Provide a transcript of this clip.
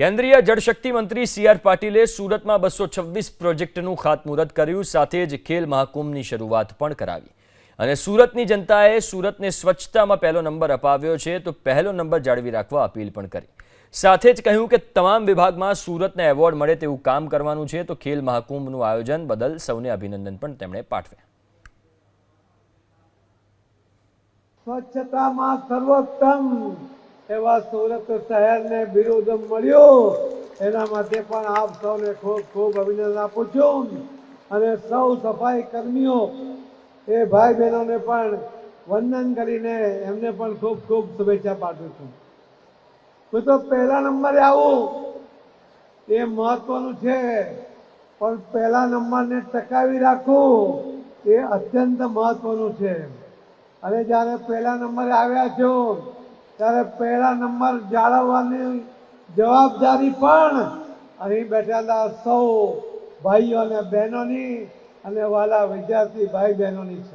કેન્દ્રીય જળશક્તિ મંત્રી C R પાટીલે સુરતમાં બસો છવ્વીસ પ્રોજેક્ટનું ખાતમુહૂર્ત કર્યું, સાથે જ ખેલ મહાકુંભની શરૂઆત પણ કરાવી. અને સુરતની જનતાએ સુરતને સ્વચ્છતામાં પહેલો નંબર અપાવ્યો છે, તો પહેલો નંબર જાળવી રાખવા અપીલ પણ કરી. સાથે જ કહ્યું કે તમામ વિભાગમાં સુરતને એવોર્ડ મળે તેવું કામ કરવાનું છે, તો ખેલ મહાકુંભનું આયોજન બદલ સૌને અભિનંદન પણ તેમણે પાઠવ્યા. સ્વચ્છતામાં સર્વોત્તમ એવા સુરત શહેરને બિરુદ મળ્યું. એના માટે પણ આપ સૌને ખૂબ ખૂબ અભિનંદન આપું છું. અને સૌ સફાઈ કર્મીઓ, એ ભાઈ બહેનોને પણ વંદન કરીને એમને પણ ખૂબ ખૂબ શુભેચ્છા પાઠવું છું. હું તો પહેલા નંબરે આવું. એ મહત્વનું છે. પણ પહેલા નંબરને ટકાવી રાખવું, એ અત્યંત મહત્વનું છે. અને જ્યારે પહેલા નંબરે આવ્યા છો ત્યારે પહેલા નંબર જાળવવાની જવાબદારી પણ અહીં બેઠેલા સૌ ભાઈઓ અને બહેનોની અને વાલા વિદ્યાર્થી ભાઈ બહેનોની છે.